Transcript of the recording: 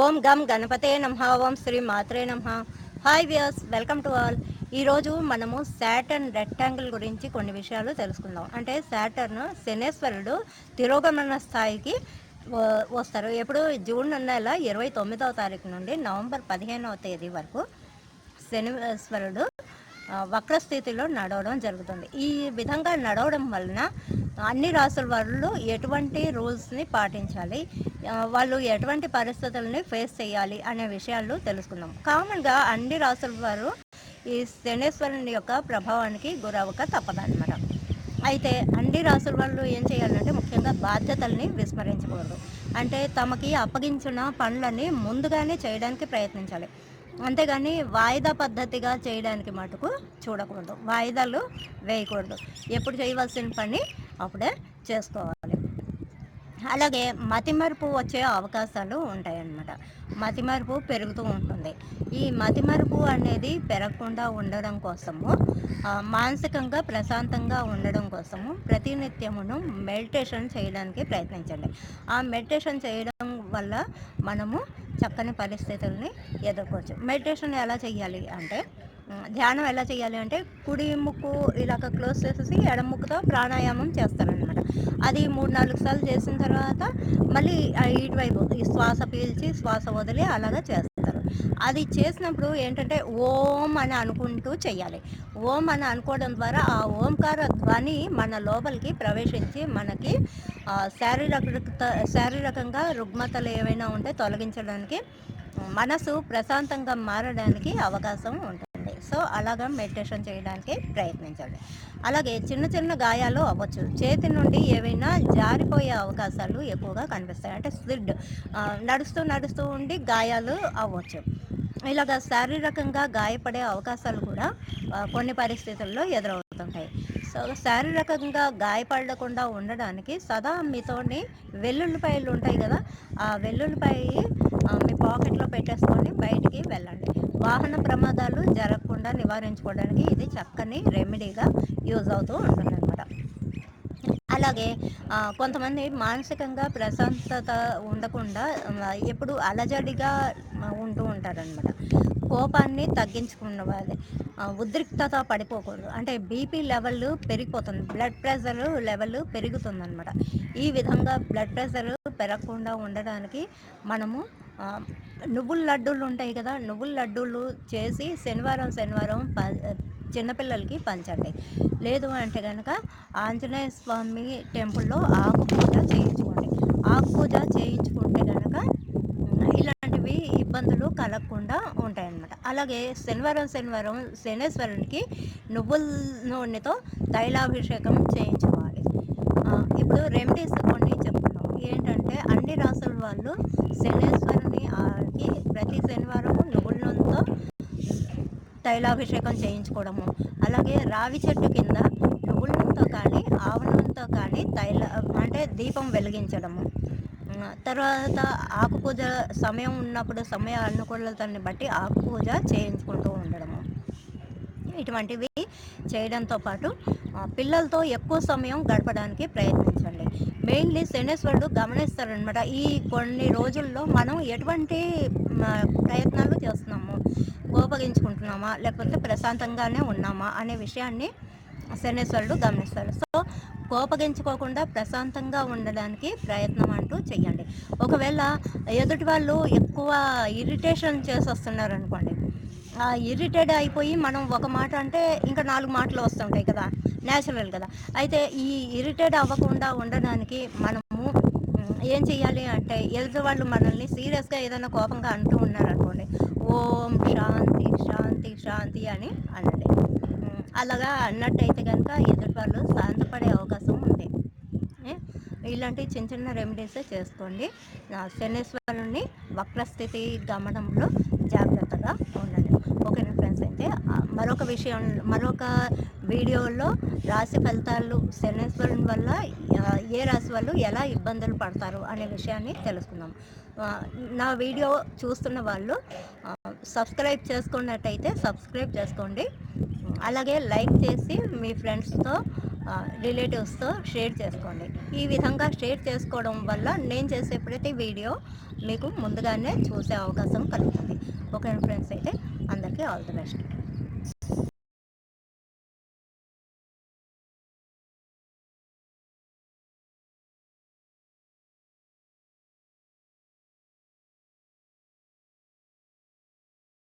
ఓం గం గణపతే నమ ఓం శ్రీ మాత్రే నమ. Hi views welcome to all ఈరోజు మనము శాటర్న్ రెక్టాంగిల్ గురించి కొన్ని విషయాలు తెలుసుకుందాం. అంటే శాటర్న్ శనేశ్వరుడు తిరోగమన స్థాయికి వ- వస్తారు. ఎప్పుడు? జూన్ నెల ఇరవై తొమ్మిదవ తారీఖు నుండి నవంబర్ పదిహేనవ తేదీ వరకు శనిశ్వరుడు వక్రస్థితిలో నడవడం జరుగుతుంది. ఈ విధంగా నడవడం వలన అన్ని రాసుల వాళ్ళు ఎటువంటి రూల్స్ని పాటించాలి? వాళ్ళు ఎటువంటి పరిస్థితుల్ని ఫేస్ చేయాలి అనే విషయాలు తెలుసుకుందాం. కామన్గా అన్ని రాసుల వారు ఈ శనేశ్వరుని యొక్క ప్రభావానికి గురవక తప్పదన్నమాట. అయితే అన్ని రాసుల వాళ్ళు ఏం చేయాలంటే ముఖ్యంగా బాధ్యతల్ని విస్మరించకూడదు. అంటే తమకి అప్పగించిన పనులని ముందుగానే చేయడానికి ప్రయత్నించాలి. అంతేగాని వాయిదా పద్ధతిగా చేయడానికి మటుకు చూడకూడదు. వాయిదాలు వేయకూడదు. ఎప్పుడు చేయవలసిన పని అప్పుడే చేసుకోవాలి. అలాగే మతిమరుపు వచ్చే అవకాశాలు ఉంటాయన్నమాట. మతిమరుపు పెరుగుతూ ఉంటుంది. ఈ మతిమరుపు అనేది పెరగకుండా ఉండడం కోసము మానసికంగా ప్రశాంతంగా ఉండడం కోసము ప్రతినిత్యమును మెడిటేషన్ చేయడానికి ప్రయత్నించండి. ఆ మెడిటేషన్ చేయడం వల్ల మనము చక్కని పరిస్థితుల్ని ఎదుర్కోవచ్చు. మెడిటేషన్ ఎలా చేయాలి అంటే ధ్యానం ఎలా చేయాలి అంటే కుడి ముక్కు ఇలాగ క్లోజ్ చేసేసి ఎడమ ముక్కుతో ప్రాణాయామం చేస్తారనమాట అది మూడు నాలుగు సార్లు చేసిన తర్వాత మళ్ళీ ఇటువైపు ఈ శ్వాస పీల్చి శ్వాస వదిలి అలాగా చేస్తారు. అది చేసినప్పుడు ఏంటంటే ఓం అని అనుకుంటూ చేయాలి. ఓం అని అనుకోవడం ద్వారా ఆ ఓంకార ధ్వని మన లోపలికి ప్రవేశించి మనకి శారీరక శారీరకంగా రుగ్మతలు ఏవైనా ఉంటే తొలగించడానికి మనసు ప్రశాంతంగా మారడానికి అవకాశం ఉంటుంది. సో అలాగా మెడిటేషన్ చేయడానికి ప్రయత్నించండి. అలాగే చిన్న చిన్న గాయాలు అవ్వచ్చు. చేతి నుండి ఏవైనా జారిపోయే అవకాశాలు ఎక్కువగా కనిపిస్తాయి. అంటే స్లిడ్ నడుస్తూ నడుస్తూ ఉండి గాయాలు అవ్వచ్చు. ఇలాగ శారీరకంగా గాయపడే అవకాశాలు కూడా కొన్ని పరిస్థితుల్లో ఎదురవుతుంటాయి. శారీరకంగా గాయపడకుండా ఉండడానికి సదా మీతోని వెల్లుల్లిపాయలు ఉంటాయి కదా ఆ వెల్లుల్లిపాయ మీ పాకెట్లో పెట్టేసుకొని బయటికి వెళ్ళండి. వాహన ప్రమాదాలు జరగకుండా నివారించుకోవడానికి ఇది చక్కని రెమెడీగా యూజ్ అవుతూ ఉంటుంది అలాగే కొంతమంది మానసికంగా ప్రశాంతత ఉండకుండా ఎప్పుడు అలజడిగా ఉంటూ ఉంటారనమాట కోపాన్ని తగ్గించుకున్న ఆ, ఉద్రిక్తత పడిపోకూడదు. అంటే బీపీ లెవెల్ పెరిగిపోతుంది. బ్లడ్ ప్రెషర్ లెవెల్ పెరుగుతుంది అనమాట ఈ విధంగా బ్లడ్ ప్రెషర్ పెరగకుండా ఉండడానికి మనము నువ్వుల లడ్డూలు ఉంటాయి కదా నువ్వుల లడ్డూలు చేసి శనివారం శనివారం ప- చిన్నపిల్లలకి పంచండి. లేదు అంటే కనుక ఆంజనేయ స్వామి టెంపుల్లో ఆకు పూజ చేయించుకోండి. ఆకు పూజ చేయించుకుంటే కనుక ఇబ్బందులు కలగకుండా ఉంటాయన్నమాట. అలాగే శనివారం శనివారం శనేశ్వరునికి నువ్వుల నూనెతో తైలాభిషేకం చేయించుకోవాలి. ఇప్పుడు రెమెడీస్ కొన్ని చెప్తున్నాం. ఏంటంటే అన్ని రాసుల వాళ్ళు శనేశ్వరుని ప్రతి శనివారం నువ్వుల నూనెతో తైలాభిషేకం చేయించుకోవడము. అలాగే రావి చెట్టు కింద నువ్వుల నూనెతో కానీ ఆవు నూనెతో కానీ తైల అంటే దీపం వెలిగించడము. తర్వాత ఆకుపూజ సమయం ఉన్నప్పుడు సమయ అనుకూలతని బట్టి ఆకుపూజ చేయించుకుంటూ ఉండడము. ఇటువంటివి చేయడంతో పాటు పిల్లలతో ఎక్కువ సమయం గడపడానికి ప్రయత్నించండి. మెయిన్లీ శనేశ్వరుడు గమనిస్తారనమాట ఈ కొన్ని రోజుల్లో మనం ఎటువంటి ప్రయత్నాలు చేస్తున్నాము? కోపగించుకుంటున్నామా? లేకపోతే ప్రశాంతంగానే ఉన్నామా? అనే విషయాన్ని శనేశ్వరుడు గమనిస్తాడు సో కోపగించుకోకుండా ప్రశాంతంగా ఉండడానికి ప్రయత్నం అంటూ చెయ్యండి. ఒకవేళ ఎదుటి వాళ్ళు ఎక్కువ ఇరిటేషన్ చేసి వస్తున్నారు అనుకోండి ఆ ఇరిటేట్ అయిపోయి మనం ఒక మాట అంటే ఇంకా నాలుగు మాటలు వస్తుంటాయి కదా న్యాచురల్ కదా. అయితే ఈ ఇరిటేట్ అవ్వకుండా ఉండడానికి మనము ఏం చేయాలి అంటే ఎదుటి వాళ్ళు మనల్ని సీరియస్గా ఏదైనా కోపంగా అంటూ ఉన్నారు అనుకోండి ఓం శాంతి శాంతి శాంతి అని అనండి. అలాగా అన్నట్టయితే కనుక ఎదుటి వాళ్ళు శాంతపడే ఇలాంటి చిన్న చిన్న రెమెడీస్ చేసుకోండి. శనేశ్వరుని వక్రస్థితి గమనంలో జాగ్రత్తగా ఉండండి. ఓకేనా ఫ్రెండ్స్ అయితే మరొక విషయం మరొక వీడియోలో రాశి ఫలితాలు శనేశ్వరుని వల్ల ఏ రాశి వాళ్ళు ఎలా ఇబ్బందులు పడతారు అనే విషయాన్ని తెలుసుకుందాం. నా వీడియో చూస్తున్న వాళ్ళు సబ్స్క్రైబ్ చేసుకున్నట్టయితే సబ్స్క్రైబ్ చేసుకోండి. అలాగే లైక్ చేసి మీ ఫ్రెండ్స్తో రిలేటివ్స్తో షేర్ చేసుకోండి. ఈ విధంగా షేర్ చేసుకోవడం వల్ల నేను చేసే ప్రతి వీడియో మీకు ముందుగానే చూసే అవకాశం కలుగుతుంది. ఓకే ఫ్రెండ్స్ అయితే అందరికీ ఆల్ ది బెస్ట్